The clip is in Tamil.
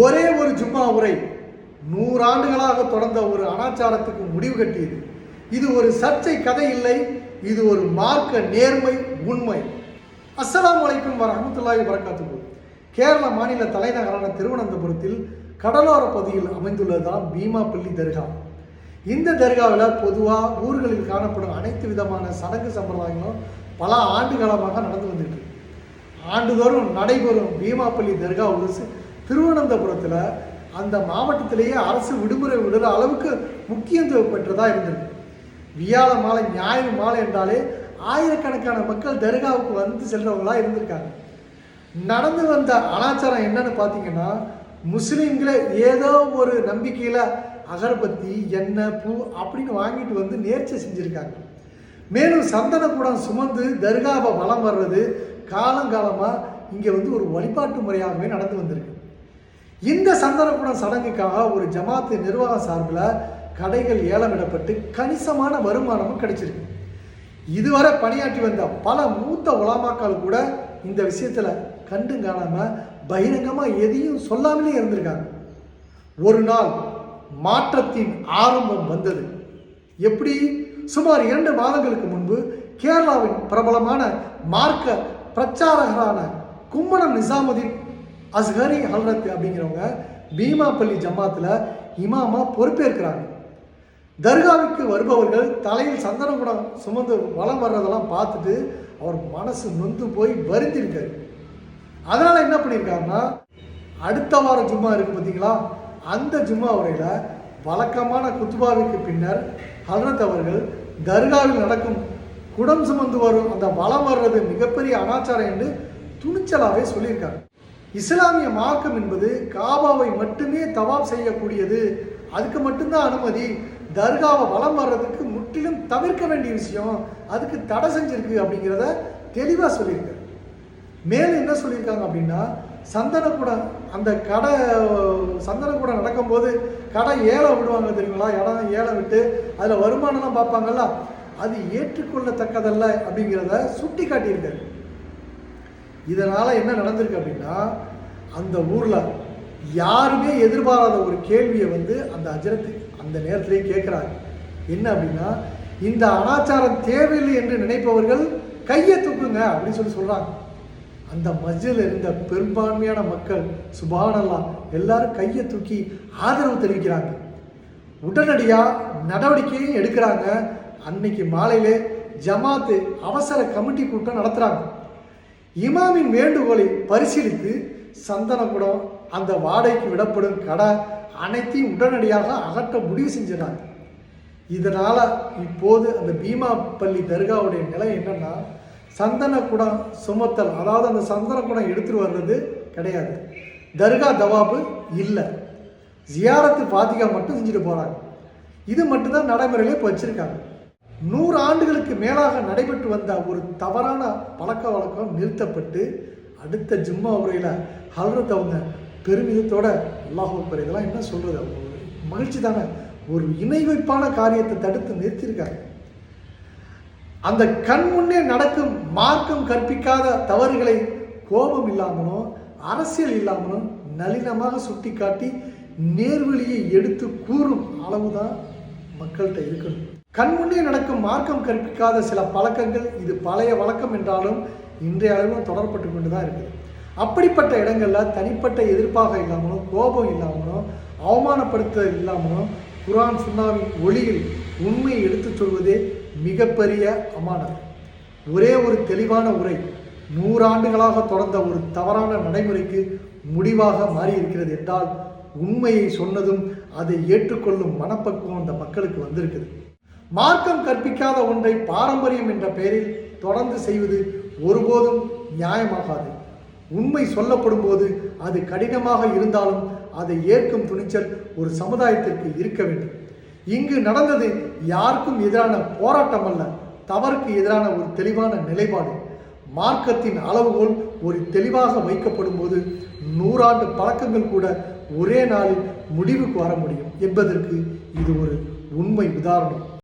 ஒரே ஒரு ஜும்மா உரை நூறாண்டுகளாக தொடர்ந்த ஒரு அனாச்சாரத்துக்கு முடிவு கட்டியது. இது ஒரு சர்ச்சை கதை இல்லை இது ஒரு மார்க்க நேர்மை உண்மை. அஸ்ஸலாமு அலைக்கும் வரஹ்மத்துல்லாஹி வரகாத்துக்கு கேரள மாநில தலைநகரான திருவனந்தபுரத்தில் கடலோர பகுதியில் அமைந்துள்ளதுதான் பீமாப்பள்ளி தர்கா. இந்த தர்காவில் பொதுவாக ஊர்களில் காணப்படும் அனைத்து விதமான சடங்கு சம்பிரதாயங்களும் பல ஆண்டு காலமாக நடந்து வந்துட்டு ஆண்டுதோறும் நடைபெறும் பீமாப்பள்ளி தர்கா உருசு திருவனந்தபுரத்தில் அந்த மாவட்டத்திலேயே அரசு விடுமுறை விடுற அளவுக்கு முக்கியத்துவம் பெற்றதாக இருந்திருக்கு வியாழ மாலை ஞாயிறு மாலை என்றாலே ஆயிரக்கணக்கான மக்கள் தர்காவுக்கு வந்து செல்றவங்களா இருந்திருக்காங்க. நடந்து வந்த அனாச்சாரம் என்னன்னு பார்த்தீங்கன்னா முஸ்லீம்களை ஏதோ ஒரு நம்பிக்கையில் அகர்பத்தி எண்ணெய் பூ அப்படின்னு வாங்கிட்டு வந்து நேர்ச்சி செஞ்சுருக்காங்க. மேலும் சந்தன கூடம் சுமந்து தர்காவை வலம் வர்றது காலங்காலமாக இங்கே வந்து ஒரு வழிபாட்டு முறையாகவே நடந்து வந்திருக்கு. இந்த சந்தனக்குடம் சடங்குக்காக ஒரு ஜமாத்து நிர்வாக சார்பில் கடைகள் ஏலமிடப்பட்டு கணிசமான வருமானமும் கிடைச்சிருக்கு. இதுவரை பணியாற்றி வந்த பல மூத்த உலாமாக்கள் கூட இந்த விஷயத்தில் கண்டு காணாம பகிரங்கமாக எதையும் சொல்லாமலே இருந்திருக்காங்க. ஒரு நாள் மாற்றத்தின் ஆரம்பம் வந்தது. எப்படி? சுமார் இரண்டு மாதங்களுக்கு முன்பு கேரளாவின் பிரபலமான மார்க்க பிரச்சாரகரான கும்மனம் நிசாமுதீன் அஸ்ஹரி ஹல்ரத் அப்படிங்கிறவங்க பீமாப்பள்ளி ஜமாத்தில் இமாமா பொறுப்பேற்கிறாங்க. தர்காவுக்கு வருபவர்கள் தலையில் சந்தனகுடம் சுமந்து வலம் வர்றதெல்லாம் பார்த்துட்டு அவர் மனசு நொந்து போய் வருந்திருக்காரு. அதனால் என்ன பண்ணியிருக்காருன்னா அடுத்த வாரம் ஜும்மா இருக்கு பார்த்தீங்களா அந்த ஜும்மா உரையில் வழக்கமான குத்துபாவிற்கு பின்னர் ஹல்ரத் அவர்கள் தர்காவில் நடக்கும் குடம் சுமந்து வரும் அந்த வலம் வர்றது மிகப்பெரிய அனாச்சாரம் என்று துணிச்சலாகவே சொல்லியிருக்காங்க. இஸ்லாமிய மார்க்கம் என்பது காபாவை மட்டுமே தவாப் செய்யக்கூடியது. அதுக்கு மட்டும்தான் அனுமதி. தர்காவை வலம் வர்றதுக்கு முற்றிலும் தவிர்க்க வேண்டிய விஷயம். அதுக்கு தடை செஞ்சிருக்கு அப்படிங்கிறத தெளிவாக சொல்லியிருக்காரு. மேலும் என்ன சொல்லியிருக்காங்க அப்படின்னா சந்தனக்கூடம் அந்த கடை சந்தனக்கூடம் நடக்கும்போது கடை ஏலம் விடுவாங்க தெரியுங்களா? இடம் ஏலம் விட்டு அதில் வருமானம்லாம் பார்ப்பாங்கல்ல? அது ஏற்றுக்கொள்ளத்தக்கதல்ல அப்படிங்கிறத சுட்டி காட்டியிருக்காரு இதனால் என்ன நடந்திருக்கு அப்படின்னா அந்த ஊரில் யாருமே எதிர்பாராத ஒரு கேள்வியை வந்து அந்த அஜரத்து அந்த நேரத்திலே கேட்குறாங்க என்ன அப்படின்னா இந்த அனாச்சாரம் தேவையில்லை என்று நினைப்பவர்கள் கையை தூக்குங்க அப்படின்னு சொல்லி சொல்கிறாங்க அந்த மஸ்ஜிதில் இருந்த பெரும்பான்மையான மக்கள் சுபானல்லாம் எல்லாரும் கையை தூக்கி ஆதரவு தெரிவிக்கிறாங்க. உடனடியாக நடவடிக்கையும் எடுக்கிறாங்க. அன்னைக்கு மாலையிலே ஜமாத்து அவசர கமிட்டி கூட்டம் நடத்துகிறாங்க இமாமின் வேண்டுகோளை பரிசீலித்து சந்தனக்குடம் அந்த வாடகைக்கு விடப்படும் கடை அனைத்தையும் உடனடியாக அகற்ற முடிவு செஞ்சினார். இதனால் இப்போது அந்த பீமாப்பள்ளி தர்காவுடைய நிலை என்னன்னா சந்தனக்குடம் சுமத்தல் அதாவது அந்த சந்தனக்குடம் எடுத்துகிட்டு வர்றது கிடையாது. தர்கா தவாபு இல்லை. ஜியாரத்து பாத்திகா மட்டும் செஞ்சுட்டு போகிறாங்க இது மட்டும்தான் நடைமுறையிலே இப்போ வச்சுருக்காங்க. நூறு ஆண்டுகளுக்கு மேலாக நடைபெற்று வந்த ஒரு தவறான பழக்க வழக்கம் நிறுத்தப்பட்டு அடுத்த ஜும்மா உரையில் ஹல்ரத் அவங்க பெருமிதத்தோட அல்லாஹ் இதெல்லாம் என்ன சொல்கிறது மகிழ்ச்சி தானே? ஒரு இணை வைப்பான காரியத்தை தடுத்து நிறுத்தியிருக்காங்க அந்த கண் முன்னே நடக்கும் மார்க்கம் கற்பிக்காத தவறுகளை கோபம் இல்லாமலும் அரசியல் இல்லாமலும் நளினமாக சுட்டிக்காட்டி நேர்வழியை எடுத்து கூறும் அளவுதான் மக்கள்கிட்ட இருக்கணும். கண்முன்னே நடக்கும் மார்க்கம் கற்பிக்காத சில பழக்கங்கள் இது பழைய வழக்கம் என்றாலும் இன்றைய அளவிலும் தொடரப்பட்டு கொண்டு தான் இருக்குது. அப்படிப்பட்ட இடங்களில் தனிப்பட்ட எதிர்ப்பாக இல்லாமலும் கோபம் இல்லாமலும் அவமானப்படுத்துதல் இல்லாமலும் குரான் சுன்னாவின் ஒளியில் உண்மையை எடுத்துச் சொல்வதே மிகப்பெரிய அமானது. ஒரே ஒரு தெளிவான உரை நூறாண்டுகளாக தொடர்ந்த ஒரு தவறான நடைமுறைக்கு முடிவாக மாறியிருக்கிறது என்றால் உண்மையை சொன்னதும் அதை ஏற்றுக்கொள்ளும் மனப்பக்குவம் அந்த மக்களுக்கு வந்திருக்குது. மார்க்கம் கற்பிக்காத ஒன்றை பாரம்பரியம் என்ற பெயரில் தொடர்ந்து செய்வது ஒருபோதும் நியாயமாகாது. உண்மை சொல்லப்படும் போது அது கடினமாக இருந்தாலும் அதை ஏற்கும் துணிச்சல் ஒரு சமுதாயத்திற்கு இருக்க வேண்டும். இங்கு நடந்தது யாருக்கும் எதிரான போராட்டம் அல்ல தவறுக்கு எதிரான ஒரு தெளிவான நிலைப்பாடு. மார்க்கத்தின் அளவுகோல் ஒரு தெளிவாக வைக்கப்படும் போது நூறாண்டு பழக்கங்கள் கூட ஒரே நாளில் முடிவுக்கு வர முடியும் என்பதற்கு இது ஒரு உண்மை உதாரணம்.